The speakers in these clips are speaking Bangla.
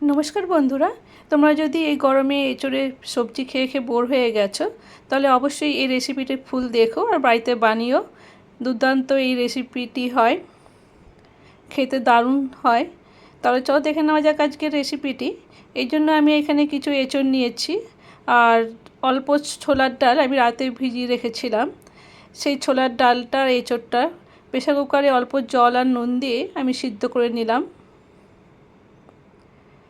নমস্কার বন্ধুরা, তোমরা যদি এই গরমে এঁচড়ে সবজি খেয়ে খেয়ে বোর হয়ে গেছো, তাহলে অবশ্যই এই রেসিপিটি ফুল দেখো আর বাড়িতে বানিও। দুর্দান্ত এই রেসিপিটি হয়, খেতে দারুণ হয়। তাহলে চলো দেখে নেওয়া যাক আজকের রেসিপিটি এই জন্য আমি এখানে কিছু এঁচড় নিয়েছি, আর অল্প ছোলার ডাল আমি রাতে ভিজিয়ে রেখেছিলাম। সেই ছোলার ডালটার এঁচড়টা প্রেশার কুকারে অল্প জল আর নুন দিয়ে আমি সিদ্ধ করে নিলাম।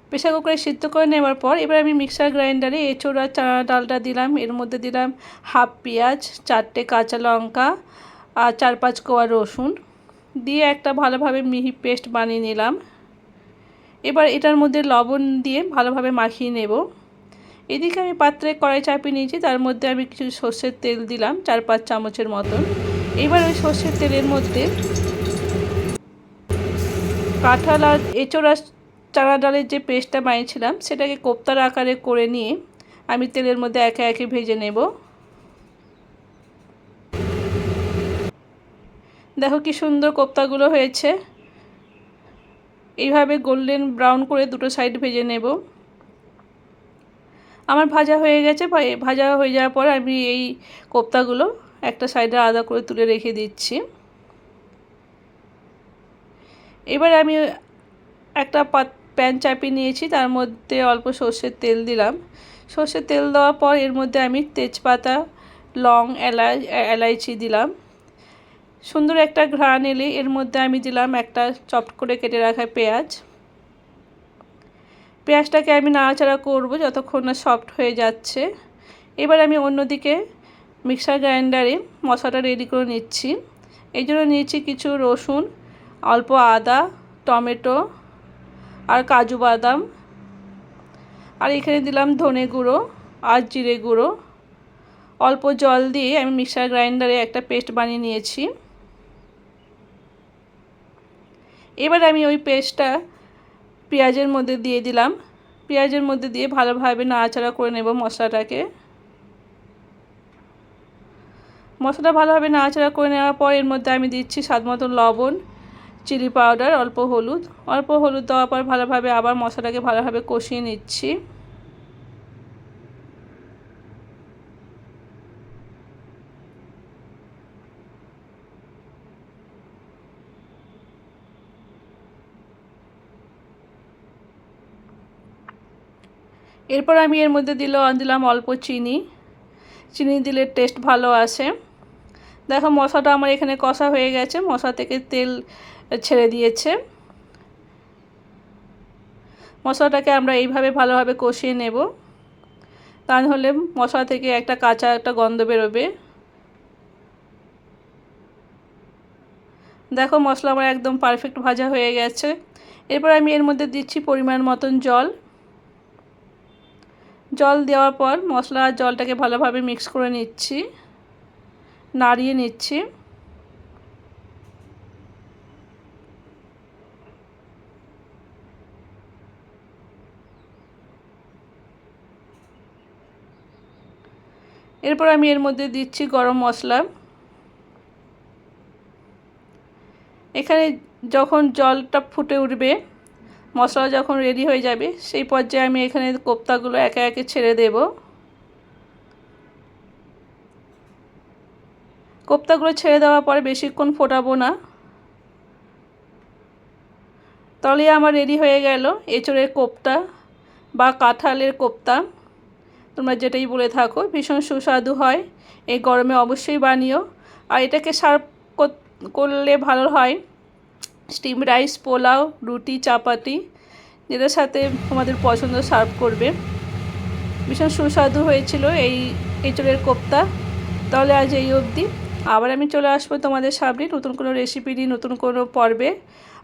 প্রেশার কুকারে সিদ্ধ করে নেওয়ার পর এবার আমি মিক্সার গ্রাইন্ডারে এঁচোড়া ডালটা দিলাম। এর মধ্যে দিলাম হাফ পেঁয়াজ, চারটে কাঁচা লঙ্কা আর চার পাঁচ কোয়া রসুন। দিয়ে একটা ভালোভাবে মিহি পেস্ট বানিয়ে নিলাম। এবার এটার মধ্যে লবণ দিয়ে ভালোভাবে মাখিয়ে নেব। এদিকে আমি পাত্রে কড়াই চাপিয়ে নিয়েছি, তার মধ্যে আমি কিছু সর্ষের তেল দিলাম চার পাঁচ চামচের মতন। এবার ওই সর্ষের তেলের মধ্যে কাঁঠাল আর এঁচোড়া চানা ডালের যে পেস্টটা বানিয়েছিলাম, সেটাকে কোপ্তার আকারে করে নিয়ে আমি তেলের মধ্যে একে একে ভেজে নেব। দেখো কি সুন্দর কোপ্তাগুলো হয়েছে। এইভাবে গোল্ডেন ব্রাউন করে দুটো সাইড ভেজে নেব। আমার ভাজা হয়ে গেছে ভাজা হয়ে যাওয়ার পর আমি এই কোপ্তাগুলো একটা সাইডে আলাদা করে তুলে রেখে দিচ্ছি। এবার আমি একটা পাত প্যান চাপিয়ে নিয়েছি, তার মধ্যে অল্প সর্ষের তেল দিলাম। সর্ষের তেল দেওয়ার পর এর মধ্যে আমি তেজপাতা, লং, এলাচ এলাইচি দিলাম। সুন্দর একটা ঘ্রাণ এলে এর মধ্যে আমি দিলাম একটা চপ করে কেটে রাখা পেঁয়াজ। পেঁয়াজটাকে আমি নাড়াচাড়া করব যতক্ষণ না সফট হয়ে যাচ্ছে। এবার আমি অন্যদিকে মিক্সার গ্রাইন্ডারে মশলাটা রেডি করে নিচ্ছি। এই জন্য নিয়েছি কিছু রসুন, অল্প আদা, টমেটো আর কাজু বাদাম। আর এখানে দিলাম ধনে গুঁড়ো আর জিরে গুঁড়ো। অল্প জল দিয়ে আমি মিক্সার গ্রাইন্ডারে একটা পেস্ট বানিয়ে নিয়েছি। এবার আমি ওই পেস্টটা পেঁয়াজের মধ্যে দিয়ে দিলাম। পেঁয়াজের মধ্যে দিয়ে ভালোভাবে নাড়াচাড়া করে নেব মশলাটাকে। মশলা ভালোভাবে নাড়াচাড়া করে নেওয়ার পর এর মধ্যে আমি দিচ্ছি স্বাদ মতন লবণ। চিলি পাউডার, অল্প হলুদ। অল্প হলুদ দেওয়ার পর ভালোভাবে আবার মশলাটাকে ভালোভাবে কষিয়ে নিচ্ছি। এরপর আমি এর মধ্যে দিল, দিলাম অল্প চিনি। চিনি দিলে টেস্ট ভালো আসে। দেখো মশলাটা আমার এখানে কষা হয়ে গেছে। মশলা থেকে তেল ছেড়ে দিয়েছে। মশলাটাকে আমরা এইভাবে ভালোভাবে কষিয়ে নেব। তা হলে মশলা থেকে একটা কাঁচা একটা গন্ধ বেরোবে। দেখো মশলা আমার একদম পারফেক্ট ভাজা হয়ে গেছে। এরপর আমি এর মধ্যে দিচ্ছি পরিমাণ মতন জল। জল দেওয়ার পর মশলা জলটাকে ভালোভাবে মিক্স করে নিচ্ছি। নাড়িয়ে নিচ্ছি। এরপর আমি এর মধ্যে দিচ্ছি গরম মশলা। এখানে যখন জলটা ফুটে উঠবে, মশলা যখন রেডি হয়ে যাবে, সেই পর্যায়ে আমি এখানে কোপ্তাগুলো একে একে ছেড়ে দেব। কোপ্তাগুলো ছেড়ে দেওয়ার পরে বেশিক্ষণ ফোটাবো না। তাহলে আমার রেডি হয়ে গেল এঁচড়ের কোপ্তা বা কাঁঠালের কোপ্তা। তোমরা যেটাই বলে থাকো, ভীষণ সুস্বাদু হয়। এই গরমে অবশ্যই বানিও। আর এটাকে সার্ভ করলে ভালো হয়। স্টিম রাইস, পোলাও, রুটি, চাপাতি, যেটার সাথে তোমাদের পছন্দ সার্ভ করবে। ভীষণ সুস্বাদু হয়েছিল এই এঁচড়ের কোপ্তা। তাহলে আজ এই অবধি। আবার আমি চলে আসব তোমাদের সামনে নতুন কোনো রেসিপি নিয়ে, নতুন কোনো পর্বে।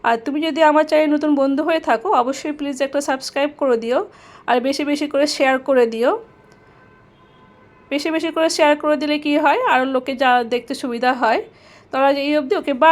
আর তুমি যদি আমার চ্যানেল নতুন বন্ধু হয়ে থাকো, অবশ্যই প্লিজ একটা সাবস্ক্রাইব করে দিও। আর বেশি বেশি করে শেয়ার করে দিও। বেশি বেশি করে শেয়ার করে দিলে কি হয়? আরও লোকে যা দেখতে সুবিধা হয়, তারা এই অবধি ওকে বা